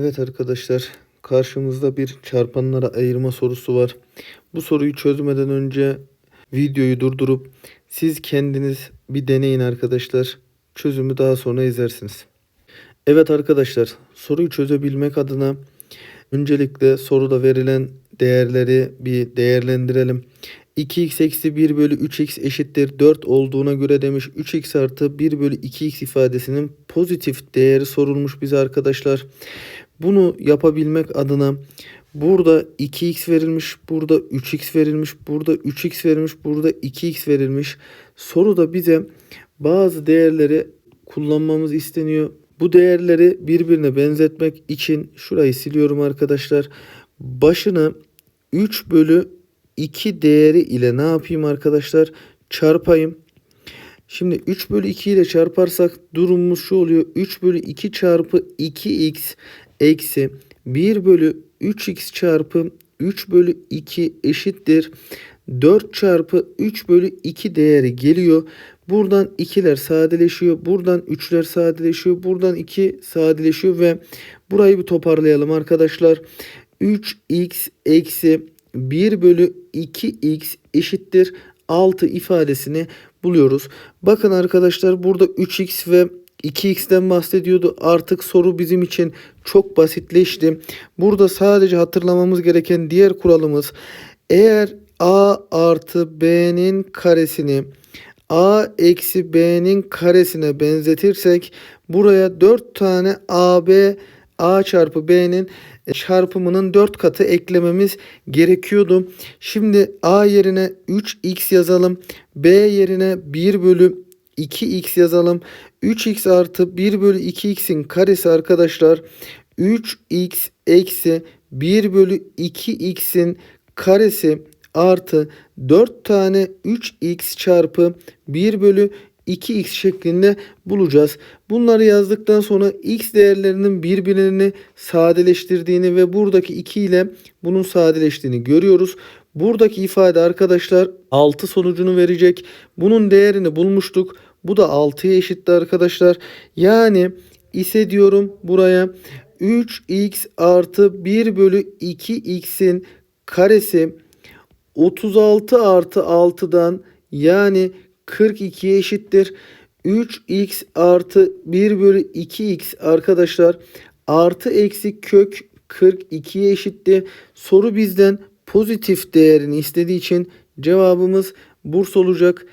Evet arkadaşlar, karşımızda bir çarpanlara ayırma sorusu var. Bu soruyu çözmeden önce videoyu durdurup siz kendiniz bir deneyin arkadaşlar. Çözümü daha sonra izlersiniz. Evet arkadaşlar, soruyu çözebilmek adına öncelikle soruda verilen değerleri bir değerlendirelim. 2x eksi 1 bölü 3x eşittir 4 olduğuna göre demiş 3x artı 1 bölü 2x ifadesinin pozitif değeri sorulmuş bize arkadaşlar. Bunu yapabilmek adına burada 2x verilmiş, burada 3x verilmiş, burada 3x verilmiş, burada 2x verilmiş. Soruda bize bazı değerleri kullanmamız isteniyor. Bu değerleri birbirine benzetmek için şurayı siliyorum arkadaşlar. Başını 3 bölü 2 değeri ile ne yapayım arkadaşlar? Çarpayım. Şimdi 3 bölü 2 ile çarparsak durumumuz şu oluyor. 3 bölü 2 çarpı 2x eksi 1 bölü 3x çarpı 3 bölü 2 eşittir. 4 çarpı 3 bölü 2 değeri geliyor. Buradan 2'ler sadeleşiyor. Buradan 3'ler sadeleşiyor. Buradan 2 sadeleşiyor ve burayı bir toparlayalım arkadaşlar. 3x eksi 1 bölü 2x eşittir 6 ifadesini buluyoruz. Bakın arkadaşlar burada 3x ve 2x'ten bahsediyordu. Artık soru bizim için çok basitleşti. Burada sadece hatırlamamız gereken diğer kuralımız eğer a artı b'nin karesini a eksi b'nin karesine benzetirsek buraya 4 tane ab a çarpı b'nin çarpımının 4 katı eklememiz gerekiyordu. Şimdi a yerine 3x yazalım. b yerine 1 bölü 2x yazalım. 3x artı 1 bölü 2x'in karesi arkadaşlar 3x eksi 1 bölü 2x'in karesi artı 4 tane 3x çarpı 1 bölü 2x şeklinde bulacağız. Bunları yazdıktan sonra x değerlerinin birbirlerini sadeleştirdiğini ve buradaki 2 ile bunun sadeleştiğini görüyoruz. Buradaki ifade arkadaşlar 6 sonucunu verecek. Bunun değerini bulmuştuk. Bu da 6'ya eşitti arkadaşlar. Yani ise diyorum buraya 3x artı 1 bölü 2x'in karesi 36 artı 6'dan yani 42'ye eşittir. 3x artı 1 bölü 2x arkadaşlar artı eksi kök 42'ye eşitti. Soru bizden pozitif değerini istediği için cevabımız Burs olacak.